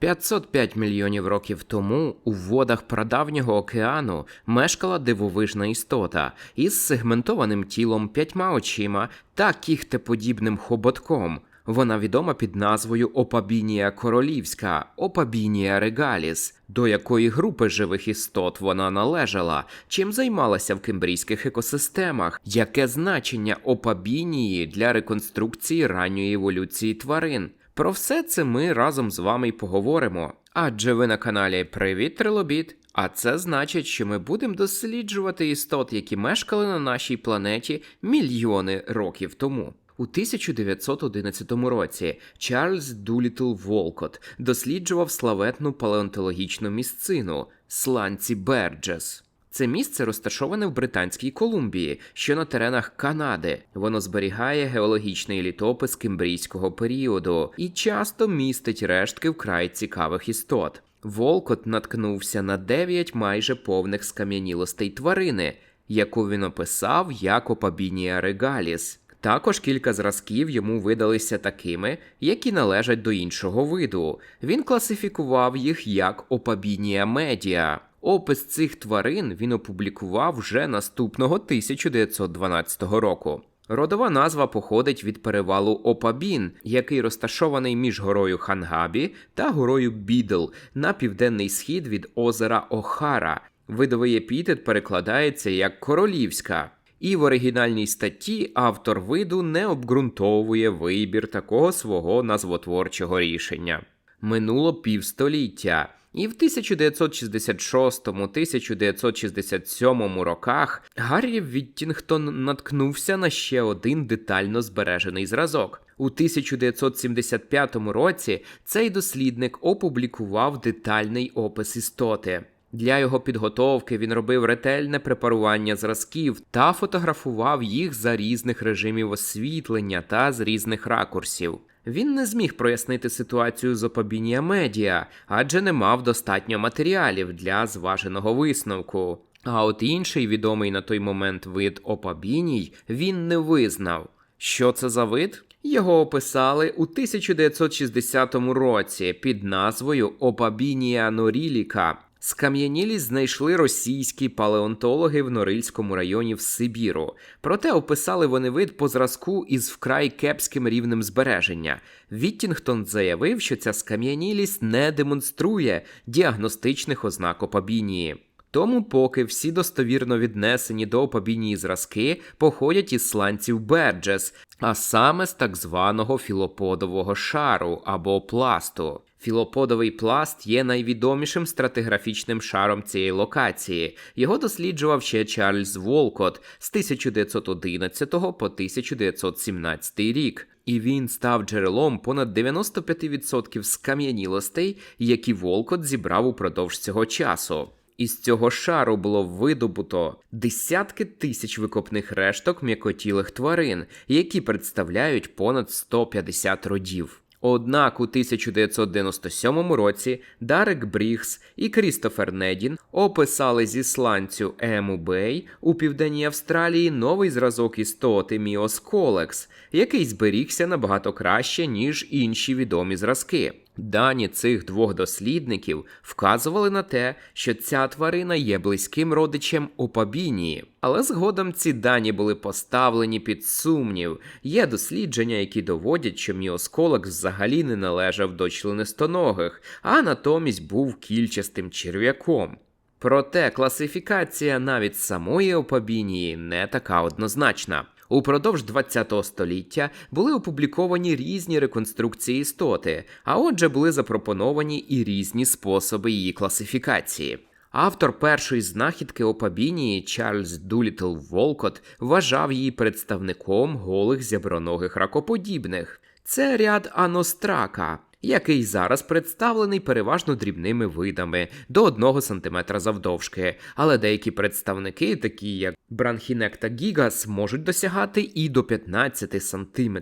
505 мільйонів років тому у водах прадавнього океану мешкала дивовижна істота із сегментованим тілом, п'ятьма очима та кіхтеподібним хоботком. Вона відома під назвою Опабінія королівська, Опабінія регаліс, до якої групи живих істот вона належала, чим займалася в кембрійських екосистемах, яке значення Опабінії для реконструкції ранньої еволюції тварин. Про все це ми разом з вами й поговоримо. Адже ви на каналі Привіт Трилобіт. А це значить, що ми будемо досліджувати істот, які мешкали на нашій планеті мільйони років тому. У 1911 році Чарльз Дулітл Волкот досліджував славетну палеонтологічну місцину Сланці Берджес. Це місце розташоване в Британській Колумбії, що на теренах Канади. Воно зберігає геологічний літопис кембрійського періоду і часто містить рештки вкрай цікавих істот. Волкот наткнувся на дев'ять майже повних скам'янілостей тварини, яку він описав як Опабінія регаліс. Також кілька зразків йому видалися такими, які належать до іншого виду. Він класифікував їх як Опабінія медіа. Опис цих тварин він опублікував вже наступного 1912 року. Родова назва походить від перевалу Опабін, який розташований між горою Хангабі та горою Бідл на південний схід від озера Охара. Видовий епітет перекладається як королівська. І в оригінальній статті автор виду не обґрунтовує вибір такого свого назвотворчого рішення. Минуло півстоліття, і в 1966-1967 роках Гаррі Віттінгтон наткнувся на ще один детально збережений зразок. У 1975 році цей дослідник опублікував детальний опис істоти. Для його підготовки він робив ретельне препарування зразків та фотографував їх за різних режимів освітлення та з різних ракурсів. Він не зміг прояснити ситуацію з опабінія медіа, адже не мав достатньо матеріалів для зваженого висновку. А от інший відомий на той момент вид опабіній він не визнав. Що це за вид? Його описали у 1960 році під назвою Опабінія норіліка. Скам'янілість знайшли російські палеонтологи в Норильському районі в Сибіру. Проте описали вони вид по зразку із вкрай кепським рівнем збереження. Віттінгтон заявив, що ця скам'янілість не демонструє діагностичних ознак опабінії. Тому, поки всі достовірно віднесені до опабінії зразки походять із сланців Берджес, а саме з так званого філоподового шару або пласту. Філоподовий пласт є найвідомішим стратиграфічним шаром цієї локації. Його досліджував ще Чарльз Волкот з 1911 по 1917 рік. І він став джерелом понад 95% скам'янілостей, які Волкот зібрав упродовж цього часу. Із цього шару було видобуто десятки тисяч викопних решток м'якотілих тварин, які представляють понад 150 родів. Однак у 1997 році Дарек Брігс і Крістофер Недін описали зі сланцю Ему Бей у південній Австралії новий зразок істоти Міосколекс, який зберігся набагато краще, ніж інші відомі зразки. Дані цих двох дослідників вказували на те, що ця тварина є близьким родичем опабінії, але згодом ці дані були поставлені під сумнів. Є дослідження, які доводять, що міосколекс взагалі не належав до членистоногих, а натомість був кільчастим черв'яком. Проте класифікація навіть самої опабінії не така однозначна. Упродовж ХХ століття були опубліковані різні реконструкції істоти, а отже були запропоновані і різні способи її класифікації. Автор першої знахідки опабінії Чарльз Дулітл Волкот вважав її представником голих зяброногих ракоподібних. Це ряд анострака, який зараз представлений переважно дрібними видами до 1 см завдовжки, але деякі представники, такі як Бранхінекта гігас, можуть досягати і до 15 см.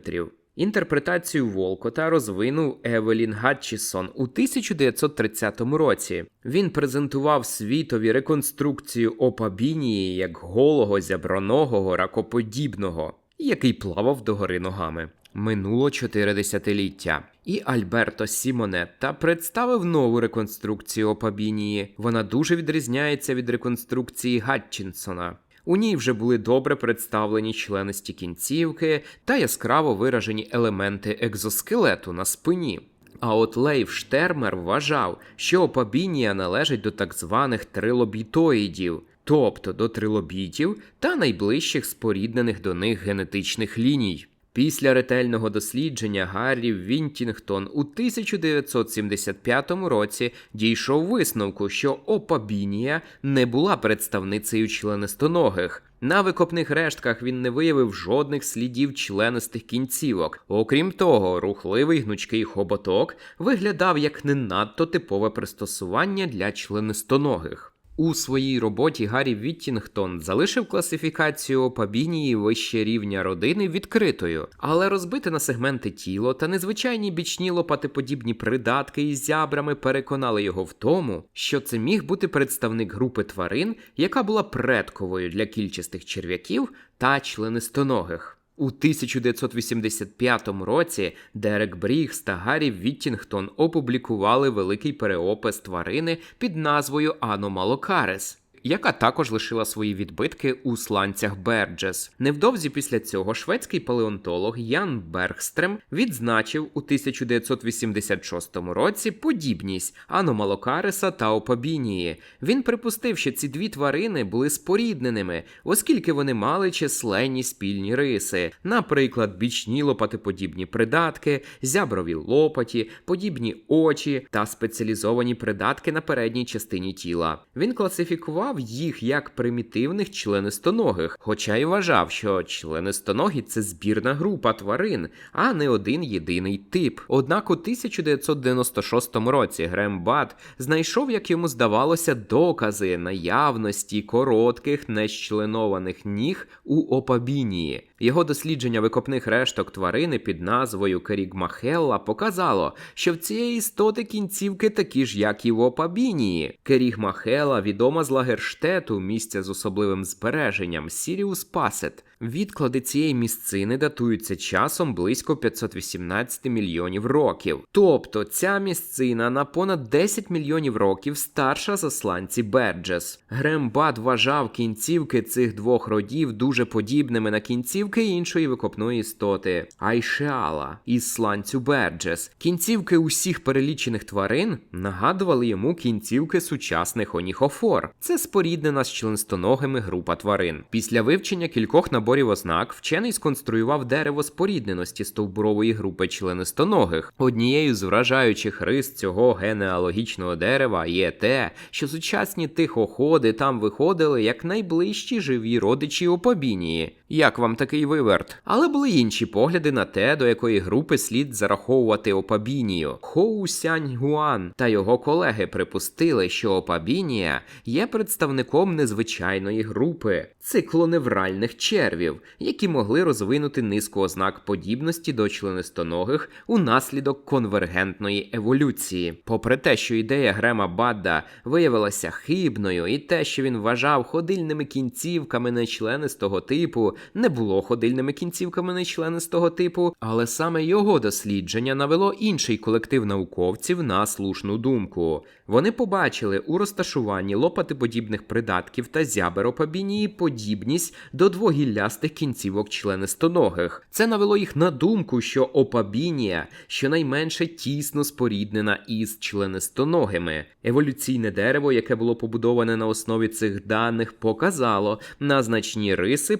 Інтерпретацію Волкота розвинув Евелін Гатчісон у 1930 році. Він презентував світові реконструкцію опабінії як голого зяброногого ракоподібного, який плавав догори ногами. Минуло чотири десятиліття. І Альберто Сімонетта представив нову реконструкцію опабінії. Вона дуже відрізняється від реконструкції Гатчинсона. У ній вже були добре представлені членисті кінцівки та яскраво виражені елементи екзоскелету на спині. А от Лейв Штермер вважав, що опабінія належить до так званих трилобітоїдів, тобто до трилобітів та найближчих споріднених до них генетичних ліній. Після ретельного дослідження Гаррі Вінтінгтон у 1975 році дійшов висновку, що опабінія не була представницею членистоногих. На викопних рештках він не виявив жодних слідів членистих кінцівок. Окрім того, рухливий гнучкий хоботок виглядав як не надто типове пристосування для членистоногих. У своїй роботі Гаррі Віттінгтон залишив класифікацію опабінії вище рівня родини відкритою, але розбите на сегменти тіло та незвичайні бічні лопатиподібні придатки із зябрами переконали його в тому, що це міг бути представник групи тварин, яка була предковою для кільчастих черв'яків та членистоногих. У 1985 році Дерек Брігс та Гаррі Віттінгтон опублікували великий переопис тварини під назвою Аномалокарес. Яка також лишила свої відбитки у сланцях Берджес. Невдовзі після цього шведський палеонтолог Ян Бергстрем відзначив у 1986 році подібність аномалокариса та опабінії. Він припустив, що ці дві тварини були спорідненими, оскільки вони мали численні спільні риси, наприклад, бічні лопатиподібні придатки, зяброві лопаті, подібні очі та спеціалізовані придатки на передній частині тіла. Він класифікував їх як примітивних членистоногих, хоча й вважав, що членистоногі це збірна група тварин, а не один єдиний тип. Однак у 1996 році Грем Бат знайшов, як йому здавалося, докази наявності коротких нещленованих ніг у опабінії. Його дослідження викопних решток тварини під назвою Керігмахелла показало, що в цієї істоти кінцівки такі ж, як і в опабінії. Керігмахела відома з Лагерштету, місця з особливим збереженням Сіріус Пасет. Відклади цієї місцини датуються часом близько 518 мільйонів років. Тобто ця місцина на понад 10 мільйонів років старша за сланці Берджес. Грембат вважав кінцівки цих двох родів дуже подібними на кінцівки іншої викопної істоти Айшеала із сланцю Берджес. Кінцівки усіх перелічених тварин нагадували йому кінцівки сучасних оніхофор. Це споріднена з членстоногими група тварин. Після вивчення кількох наборів ознак вчений сконструював дерево спорідненості стовбурової групи членистоногих. Однією з вражаючих рис цього генеалогічного дерева є те, що сучасні тихоходи там виходили як найближчі живі родичі опобінії. Як вам такий виверт? Але були інші погляди на те, до якої групи слід зараховувати опабінію. Хоу Сянь Гуан та його колеги припустили, що опабінія є представником незвичайної групи циклоневральних червів, які могли розвинути низку ознак подібності до членистоногих унаслідок конвергентної еволюції. Попри те, що ідея Грема Бадда виявилася хибною, і те, що він вважав ходильними кінцівками нечленистого типу, не було ходильними кінцівками нечленистого типу, але саме його дослідження навело інший колектив науковців на слушну думку. Вони побачили у розташуванні лопатиподібних придатків та зяберопабінії подібність до двогіллястих кінцівок членистоногих. Це навело їх на думку, що опабінія щонайменше тісно споріднена із членистоногими. Еволюційне дерево, яке було побудоване на основі цих даних, показало на значні риси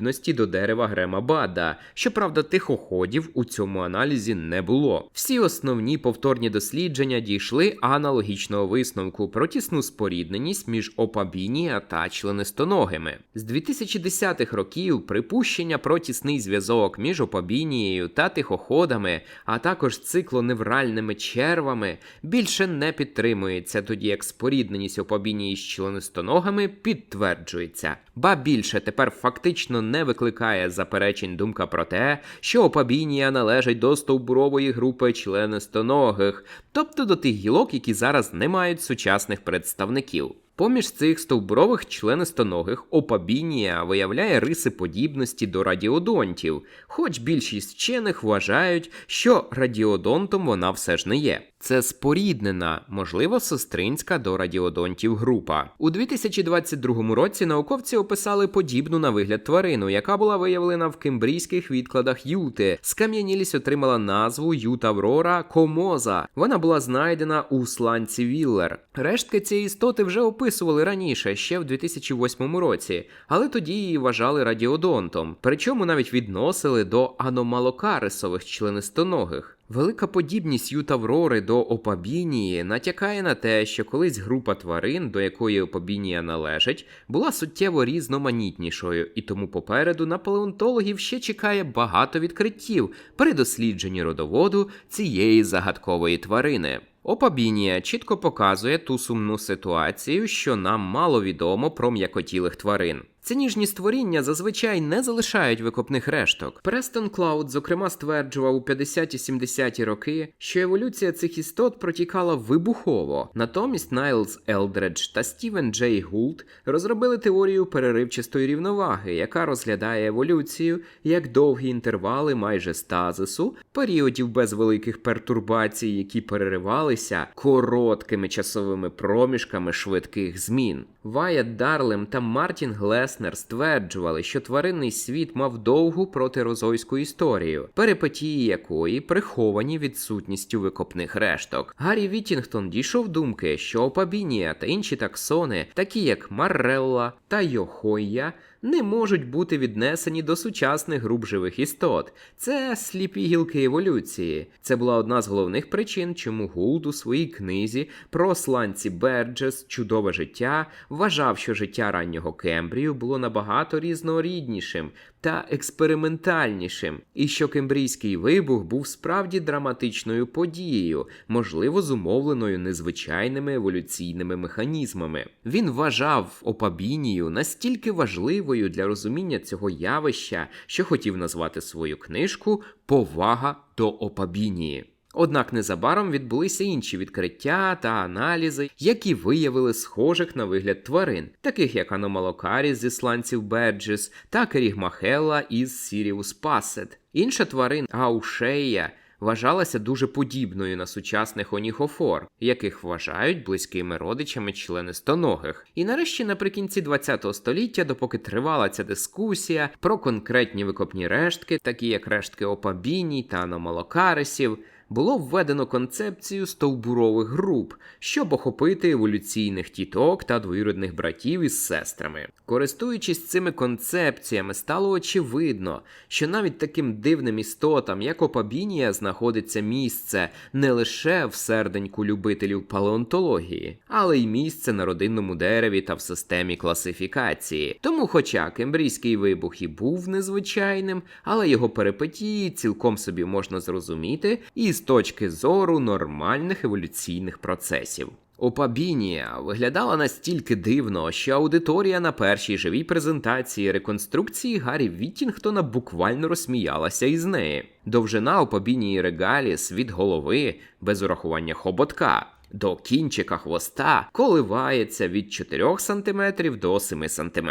подібності до дерева Грема Бада. Щоправда, тихоходів у цьому аналізі не було. Всі основні повторні дослідження дійшли аналогічного висновку про тісну спорідненість між опабінія та членистоногими. З 2010-х років припущення про тісний зв'язок між опабінією та тихоходами, а також циклоневральними червами, більше не підтримується, тоді як спорідненість опабінії з членистоногами підтверджується. Ба більше тепер фактично не викликає заперечень думка про те, що опабінія належить до стовбурової групи членистоногих, тобто до тих гілок, які зараз не мають сучасних представників. Поміж цих стовбурових членистоногих опабінія виявляє риси подібності до радіодонтів, хоч більшість вчених вважають, що радіодонтом вона все ж не є. Це споріднена, можливо, сестринська до радіодонтів група. У 2022 році науковці описали подібну на вигляд тварину, яка була виявлена в кембрійських відкладах Юти. Скам'янілість отримала назву Ютаврора комоза. Вона була знайдена у сланці Віллер. Рештки цієї істоти вже описували раніше, ще в 2008 році, але тоді її вважали радіодонтом, причому навіть відносили до аномалокарисових членистоногих. Велика подібність Ютаврори до опабінії натякає на те, що колись група тварин, до якої опабінія належить, була суттєво різноманітнішою, і тому попереду на палеонтологів ще чекає багато відкриттів при дослідженні родоводу цієї загадкової тварини. Опабінія чітко показує ту сумну ситуацію, що нам мало відомо про м'якотілих тварин. Ці ніжні створіння зазвичай не залишають викопних решток. Престон Клауд, зокрема, стверджував у 50-70-ті роки, що еволюція цих істот протікала вибухово. Натомість Найлз Елдредж та Стівен Джей Гулт розробили теорію переривчастої рівноваги, яка розглядає еволюцію як довгі інтервали майже стазису, періодів без великих пертурбацій, які переривалися короткими часовими проміжками швидких змін. Ваят Дарлем та Мартін Глеснер стверджували, що тваринний світ мав довгу протирозойську історію, перипетії якої приховані відсутністю викопних решток. Гаррі Вітінгтон дійшов думки, що опабінія та інші таксони, такі як Маррелла та Йохойя, не можуть бути віднесені до сучасних груп живих істот. Це сліпі гілки еволюції. Це була одна з головних причин, чому Гулд у своїй книзі про сланці Берджес Чудове життя вважав, що життя раннього Кембрію було набагато різноріднішим та експериментальнішим, і що кембрійський вибух був справді драматичною подією, можливо, зумовленою незвичайними еволюційними механізмами. Він вважав опабінію настільки важливою для розуміння цього явища, що хотів назвати свою книжку Повага до опабінії. Однак незабаром відбулися інші відкриття та аналізи, які виявили схожих на вигляд тварин, таких як аномалокаріс зі сланців Берджес та Керігмахелла із Сіріус Пасет. Інша тварин Аушея вважалася дуже подібною на сучасних оніхофор, яких вважають близькими родичами членистоногих. І нарешті, наприкінці ХХ століття, допоки тривала ця дискусія про конкретні викопні рештки, такі як рештки опабіній та аномалокарисів, було введено концепцію стовбурових груп, щоб охопити еволюційних тіток та двоюрідних братів із сестрами. Користуючись цими концепціями, стало очевидно, що навіть таким дивним істотам, як опабінія, знаходиться місце не лише в серденьку любителів палеонтології, але й місце на родинному дереві та в системі класифікації. Тому, хоча кембрійський вибух і був незвичайним, але його перипетії цілком собі можна зрозуміти і точки зору нормальних еволюційних процесів. Опабінія виглядала настільки дивно, що аудиторія на першій живій презентації реконструкції Гаррі Віттінгтона буквально розсміялася із неї. Довжина опабінії регаліс від голови без урахування хоботка. До кінчика хвоста коливається від 4 см до 7 см.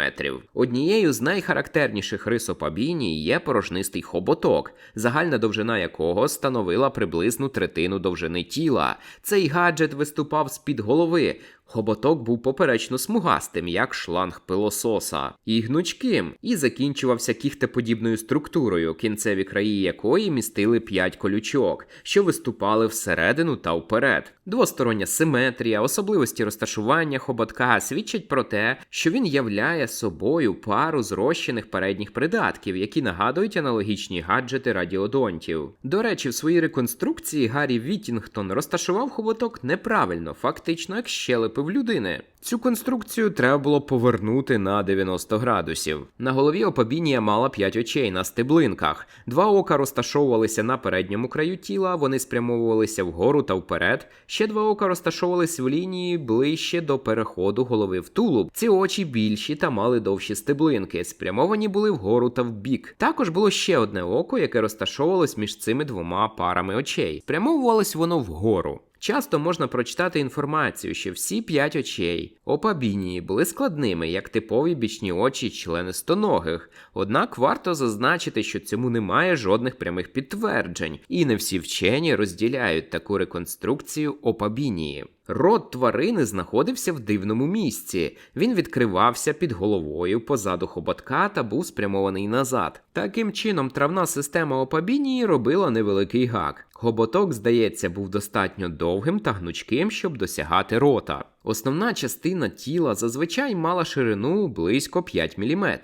Однією з найхарактерніших рис опабінії є порожнистий хоботок, загальна довжина якого становила приблизну третину довжини тіла. Цей гаджет виступав з-під голови. Хоботок був поперечно смугастим, як шланг пилососа, і гнучким, і закінчувався кіхтеподібною структурою, кінцеві краї якої містили п'ять колючок, що виступали всередину та вперед. Двостороння симетрія, особливості розташування хоботка свідчать про те, що він являє собою пару зрощених передніх придатків, які нагадують аналогічні гаджети радіодонтів. До речі, в своїй реконструкції Гаррі Віттінгтон розташував хоботок неправильно, фактично як щелепи в людини. Цю конструкцію треба було повернути на 90 градусів. На голові опабінія мала 5 очей на стеблинках. Два ока розташовувалися на передньому краю тіла, вони спрямовувалися вгору та вперед. Ще два ока розташовувалися в лінії ближче до переходу голови в тулуб. Ці очі більші та мали довші стеблинки, спрямовані були вгору та вбік. Також було ще одне око, яке розташовувалось між цими двома парами очей. Спрямовувалось воно вгору. Часто можна прочитати інформацію, що всі п'ять очей опабінії були складними, як типові бічні очі членистоногих. Однак варто зазначити, що цьому немає жодних прямих підтверджень, і не всі вчені розділяють таку реконструкцію опабінії. Рот тварини знаходився в дивному місці. Він відкривався під головою позаду хоботка та був спрямований назад. Таким чином, травна система опабінії робила невеликий гак. Хоботок, здається, був достатньо довгим та гнучким, щоб досягати рота. Основна частина тіла зазвичай мала ширину близько 5 мм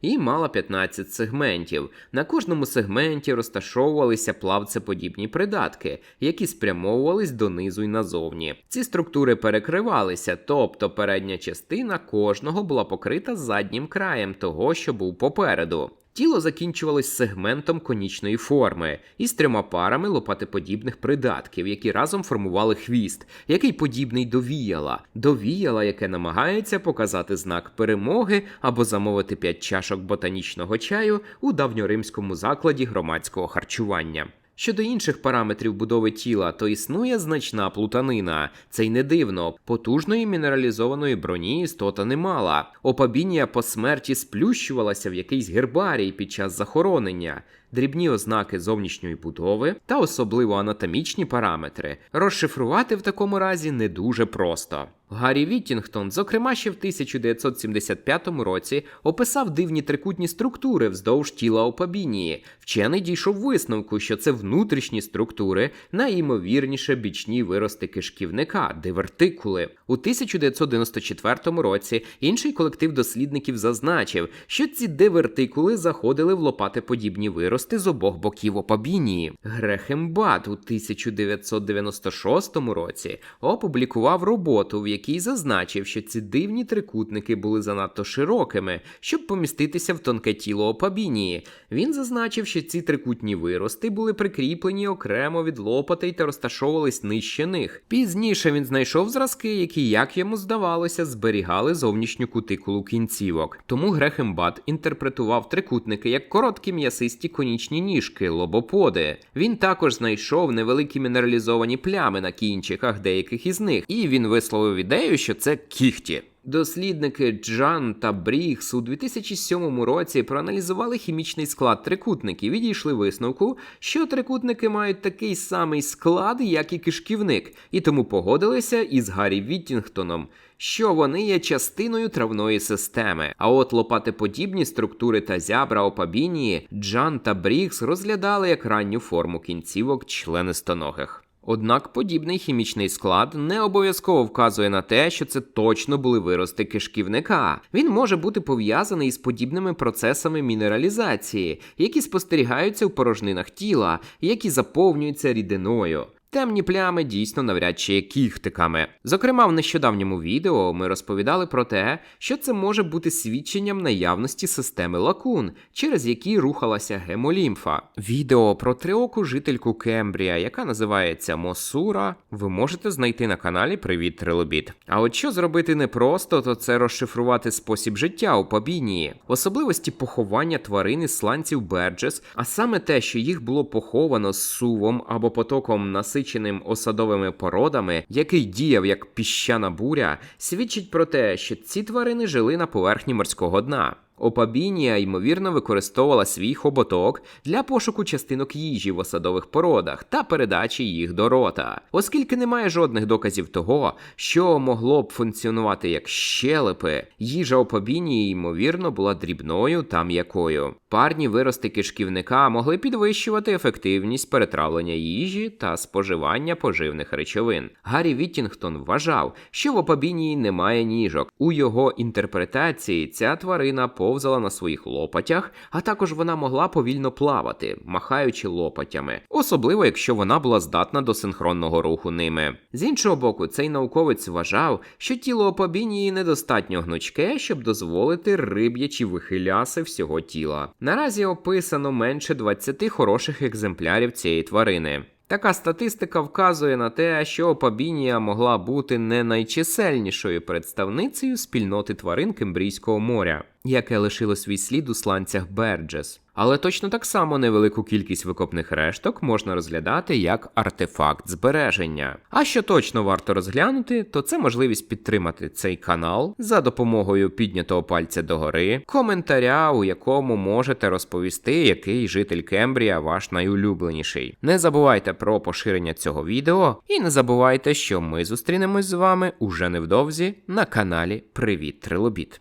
і мала 15 сегментів. На кожному сегменті розташовувалися плавцеподібні придатки, які спрямовувались донизу й назовні. Ці структури перекривалися, тобто передня частина кожного була покрита заднім краєм того, що був попереду. Тіло закінчувалось сегментом конічної форми із трьома парами лопатеподібних придатків, які разом формували хвіст, який подібний до віяла. До віяла, яке намагається показати знак перемоги або замовити п'ять чашок ботанічного чаю у давньоримському закладі громадського харчування. Щодо інших параметрів будови тіла, то існує значна плутанина. Це й не дивно. Потужної мінералізованої броні істота не мала. Опабінія по смерті сплющувалася в якийсь гербарій під час захоронення. Дрібні ознаки зовнішньої будови та особливо анатомічні параметри розшифрувати в такому разі не дуже просто. Гаррі Віттінгтон, зокрема, ще в 1975 році описав дивні трикутні структури вздовж тіла опабінії. Вчений дійшов висновку, що це внутрішні структури, найімовірніше бічні вирости кишківника, дивертикули. У 1994 році інший колектив дослідників зазначив, що ці дивертикули заходили в лопатеподібні вирости з обох боків опабінії. Грехембат у 1996 році опублікував роботу, в якій зазначив, що ці дивні трикутники були занадто широкими, щоб поміститися в тонке тіло опабінії. Він зазначив, що ці трикутні вирости були прикріплені окремо від лопатей та розташовувались нижче них. Пізніше він знайшов зразки, які, як йому здавалося, зберігали зовнішню кутикулу кінцівок. Тому Грехембат інтерпретував трикутники як короткі м'ясисті конічні ніжки, лобоподи. Він також знайшов невеликі мінералізовані плями на кінчиках деяких із них, і він висловив ідею, що це кіхті. Дослідники Джан та Брігс у 2007 році проаналізували хімічний склад трикутників і дійшли висновку, що трикутники мають такий самий склад, як і кишківник, і тому погодилися із Гаррі Віттінгтоном, що вони є частиною травної системи. А от лопатеподібні структури та зябра опабінії Джан та Брігс розглядали як ранню форму кінцівок членистоногих. Однак подібний хімічний склад не обов'язково вказує на те, що це точно були вирости кишківника. Він може бути пов'язаний із подібними процесами мінералізації, які спостерігаються в порожнинах тіла, які заповнюються рідиною. Темні плями дійсно навряд чи є кіхтиками. Зокрема, в нещодавньому відео ми розповідали про те, що це може бути свідченням наявності системи лакун, через які рухалася гемолімфа. Відео про триоку жительку Кембрія, яка називається Мосура, ви можете знайти на каналі Привіт Трилобіт. А от що зробити непросто, то це розшифрувати спосіб життя у Пабінії, особливості поховання тварин із сланців Берджес, а саме те, що їх було поховано з сувом або потоком насиченим осадовими породами, який діяв як піщана буря, свідчить про те, що ці тварини жили на поверхні морського дна. Опабінія, ймовірно, використовувала свій хоботок для пошуку частинок їжі в осадових породах та передачі їх до рота, оскільки немає жодних доказів того, що могло б функціонувати як щелепи, їжа опабінії, ймовірно, була дрібною та м'якою. Парні вирости кишківника могли підвищувати ефективність перетравлення їжі та споживання поживних речовин. Гаррі Віттінгтон вважав, що в опабінії немає ніжок. У його інтерпретації ця тварина повзала на своїх лопатях, а також вона могла повільно плавати, махаючи лопатями, особливо якщо вона була здатна до синхронного руху ними. З іншого боку, цей науковець вважав, що тіло опабінії недостатньо гнучке, щоб дозволити риб'ячі вихиляси всього тіла. Наразі описано менше 20 хороших екземплярів цієї тварини. Така статистика вказує на те, що опабінія могла бути не найчисельнішою представницею спільноти тварин Кембрійського моря. Яке лишило свій слід у сланцях Берджес. Але точно так само невелику кількість викопних решток можна розглядати як артефакт збереження. А що точно варто розглянути, то це можливість підтримати цей канал за допомогою піднятого пальця догори, коментаря, у якому можете розповісти, який житель Кембрія ваш найулюбленіший. Не забувайте про поширення цього відео і не забувайте, що ми зустрінемось з вами уже невдовзі на каналі Привіт Трилобіт.